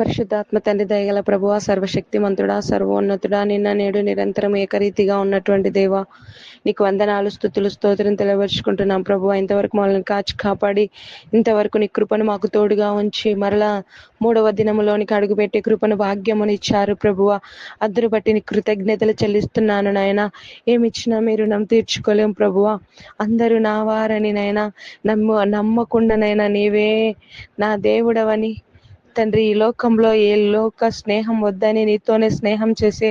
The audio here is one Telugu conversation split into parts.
పరిశుద్ధాత్మ తండ్రి దయగల ప్రభువ సర్వశక్తిమంతుడా సర్వోన్నతుడా నిన్న నేడు నిరంతరం ఏకరీతిగా ఉన్నటువంటి దేవ నీకు వందనాలు స్థుతులు స్తోత్రం తెలియపరుచుకుంటున్నాం ప్రభు ఇంతవరకు మమ్మల్ని కాచి కాపాడి ఇంతవరకు నీ కృపను మాకు తోడుగా ఉంచి మరలా మూడవ దినములోనికి అడుగుపెట్టి కృపను భాగ్యమును ఇచ్చారు ప్రభువ. అద్దరు బట్టి నీ కృతజ్ఞతలు చెల్లిస్తున్నాను నాయన. ఏమిచ్చినా మీరు నమ్ము తీర్చుకోలేం ప్రభువ. అందరూ నా వారని నాయన. నమ్ము నమ్మకుండానైనా నీవే నా దేవుడవని తండ్రి ఈ లోకంలో ఏ లోక స్నేహం వద్దని నీతోనే స్నేహం చేసే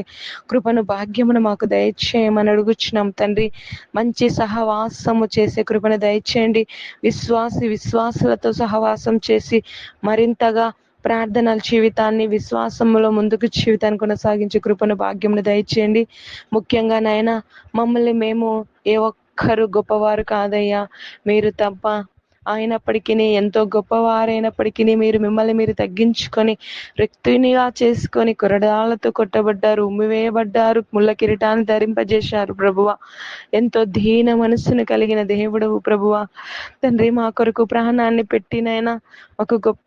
కృపను భాగ్యమును మాకు దయచేయమని అడుగుచున్నాం తండ్రి. మంచి సహవాసము చేసే కృపను దయచేయండి. విశ్వాసి విశ్వాసులతో సహవాసం చేసి మరింతగా ప్రార్థనల జీవితాన్ని విశ్వాసంలో ముందుకు జీవితాన్ని కొనసాగించే కృపను భాగ్యమును దయచేయండి. ముఖ్యంగా నాయన మమ్మల్ని మేము ఏ ఒక్కరు గొప్పవారు కాదయ్యా. మీరు తప్ప అయినప్పటికీ ఎంతో గొప్పవారైనప్పటికీ మీరు మిమ్మల్ని మీరు తగ్గించుకొని వ్యక్తినిగా చేసుకొని కొరడాలతో కొట్టబడ్డారు ఉమ్మివేయబడ్డారు ముళ్ళ కిరీటాన్ని ధరింపజేశారు ప్రభువ. ఎంతో దీన మనస్సును కలిగిన దేవుడవు ప్రభువ. తండ్రి మా కొరకు ప్రాణాన్ని పెట్టినైనా ఒక గొప్ప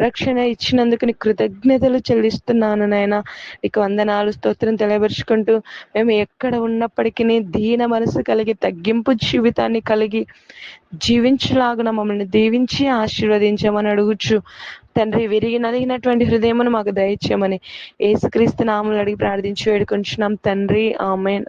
రక్షణ ఇచ్చినందుకు నీకు కృతజ్ఞతలు చెల్లిస్తున్నాను నాయన. నీకు వందనాలు స్తోత్రం తెలియపరుచుకుంటూ మేము ఎక్కడ ఉన్నప్పటికీ దీన మనసు కలిగి తగ్గింపు జీవితాన్ని కలిగి జీవించలాగున మమ్మల్ని దీవించి ఆశీర్వదించమని అడుగుచు. తండ్రి విరిగి నలిగినటువంటి హృదయమును మాకు దయచేయమని. ఏసుక్రీస్తు నామలు అడిగి ప్రార్థించి వేడుకుంటున్నాం తండ్రి ఆమెన్.